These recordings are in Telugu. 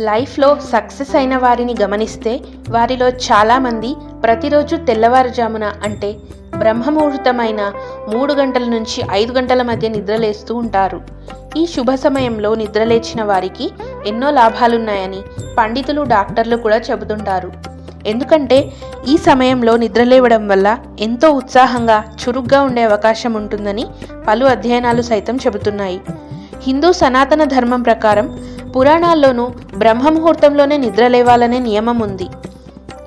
లైఫ్లో సక్సెస్ అయిన వారిని గమనిస్తే వారిలో చాలామంది ప్రతిరోజు తెల్లవారుజామున అంటే బ్రహ్మముహూర్తమైన మూడు గంటల నుంచి ఐదు గంటల మధ్య నిద్రలేస్తూ ఉంటారు. ఈ శుభ సమయంలో నిద్రలేచిన వారికి ఎన్నో లాభాలున్నాయని పండితులు డాక్టర్లు కూడా చెబుతుంటారు. ఎందుకంటే ఈ సమయంలో నిద్రలేవడం వల్ల ఎంతో ఉత్సాహంగా చురుగ్గా ఉండే అవకాశం ఉంటుందని పలు అధ్యయనాలు సైతం చెబుతున్నాయి. హిందూ సనాతన ధర్మం ప్రకారం పురాణాల్లోనూ బ్రహ్మముహూర్తంలోనే నిద్రలేవాలనే నియమం ఉంది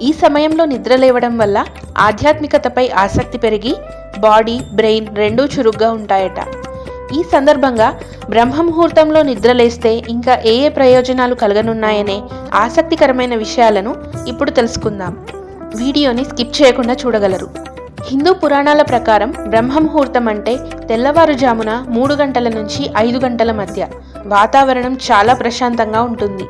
ఈ సమయంలో నిద్రలేవడం వల్ల ఆధ్యాత్మికతపై ఆసక్తి పెరిగి బాడీ బ్రెయిన్ రెండూ చురుగ్గా ఉంటాయట. ఈ సందర్భంగా బ్రహ్మముహూర్తంలో నిద్రలేస్తే ఇంకా ఏ ఏ ప్రయోజనాలు కలగనున్నాయనే ఆసక్తికరమైన విషయాలను ఇప్పుడు తెలుసుకుందాం. వీడియోని స్కిప్ చేయకుండా చూడగలరు. హిందూ పురాణాల ప్రకారం బ్రహ్మముహూర్తం అంటే తెల్లవారుజామున మూడు గంటల నుంచి ఐదు గంటల మధ్య వాతావరణం చాలా ప్రశాంతంగా ఉంటుంది.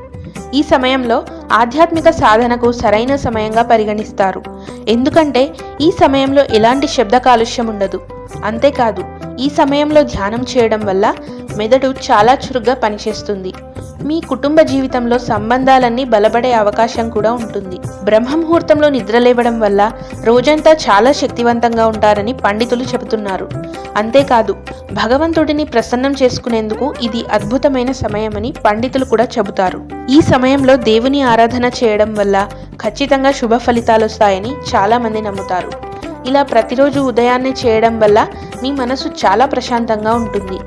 ఈ సమయంలో ఆధ్యాత్మిక సాధనకు సరైన సమయంగా పరిగణిస్తారు. ఎందుకంటే ఈ సమయంలో ఎలాంటి శబ్ద కాలుష్యం ఉండదు. అంతేకాదు ఈ సమయంలో ధ్యానం చేయడం వల్ల మెదడు చాలా చురుగ్గా పనిచేస్తుంది. మీ కుటుంబ జీవితంలో సంబంధాలన్నీ బలపడే అవకాశం కూడా ఉంటుంది. బ్రహ్మముహూర్తంలో నిద్రలేవడం వల్ల రోజంతా చాలా శక్తివంతంగా ఉంటారని పండితులు చెబుతున్నారు. అంతేకాదు భగవంతుడిని ప్రసన్నం చేసుకునేందుకు ఇది అద్భుతమైన సమయమని పండితులు కూడా చెబుతారు. ఈ సమయంలో దేవుని ఆరాధన చేయడం వల్ల ఖచ్చితంగా శుభ ఫలితాలు వస్తాయని చాలామంది నమ్ముతారు. ఇలా ప్రతిరోజు ఉదయాన్నే చేయడం వల్ల మీ మనసు చాలా ప్రశాంతంగా ఉంటుంది.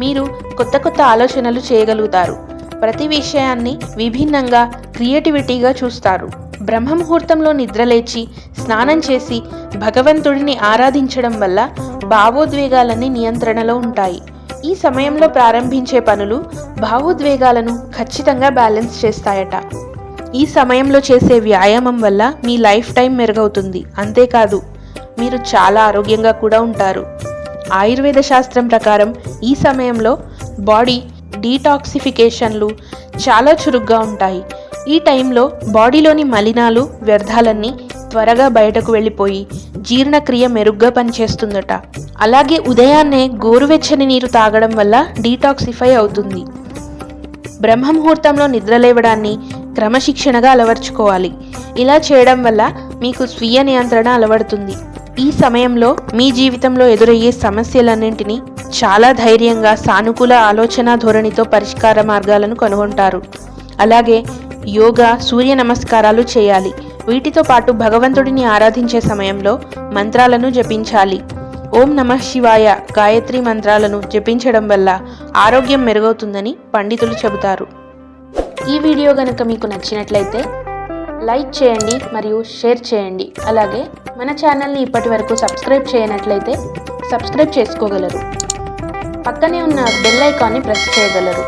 మీరు కొత్త కొత్త ఆలోచనలు చేయగలుగుతారు. ప్రతి విషయాన్ని విభిన్నంగా క్రియేటివిటీగా చూస్తారు. బ్రహ్మముహూర్తంలో నిద్రలేచి స్నానం చేసి భగవంతుడిని ఆరాధించడం వల్ల భావోద్వేగాలన్నీ నియంత్రణలో ఉంటాయి. ఈ సమయంలో ప్రారంభించే పనులు భావోద్వేగాలను ఖచ్చితంగా బ్యాలెన్స్ చేస్తాయట. ఈ సమయంలో చేసే వ్యాయామం వల్ల మీ లైఫ్ టైం మెరుగవుతుంది. అంతేకాదు మీరు చాలా ఆరోగ్యంగా కూడా ఉంటారు. ఆయుర్వేద శాస్త్రం ప్రకారం ఈ సమయంలో బాడీ డీటాక్సిఫికేషన్లు చాలా చురుగ్గా ఉంటాయి. ఈ టైంలో బాడీలోని మలినాలు వ్యర్థాలన్నీ త్వరగా బయటకు వెళ్ళిపోయి జీర్ణక్రియ మెరుగ్గా పనిచేస్తుందట. అలాగే ఉదయాన్నే గోరువెచ్చని నీరు తాగడం వల్ల డీటాక్సిఫై అవుతుంది. బ్రహ్మముహూర్తంలో నిద్రలేవడాన్ని క్రమశిక్షణగా అలవర్చుకోవాలి. ఇలా చేయడం వల్ల మీకు స్వీయ నియంత్రణ అలవడుతుంది. ఈ సమయంలో మీ జీవితంలో ఎదురయ్యే సమస్యలన్నింటినీ చాలా ధైర్యంగా సానుకూల ఆలోచన ధోరణితో పరిష్కార మార్గాలను కనుగొంటారు. అలాగే యోగా సూర్య నమస్కారాలు చేయాలి. వీటితో పాటు భగవంతుడిని ఆరాధించే సమయంలో మంత్రాలను జపించాలి. ఓం నమ శివాయ గాయత్రి మంత్రాలను జపించడం వల్ల ఆరోగ్యం మెరుగవుతుందని పండితులు చెబుతారు. ఈ వీడియో గనుక మీకు నచ్చినట్లయితే లైక్ చేయండి మరియు షేర్ చేయండి. అలాగే మన ఛానల్ని ఇప్పటి వరకు సబ్స్క్రైబ్ చేయనట్లయితే సబ్స్క్రైబ్ చేసుకోగలరు. పక్కనే ఉన్న బెల్ ఐకాన్ని ప్రెస్ చేయగలరు.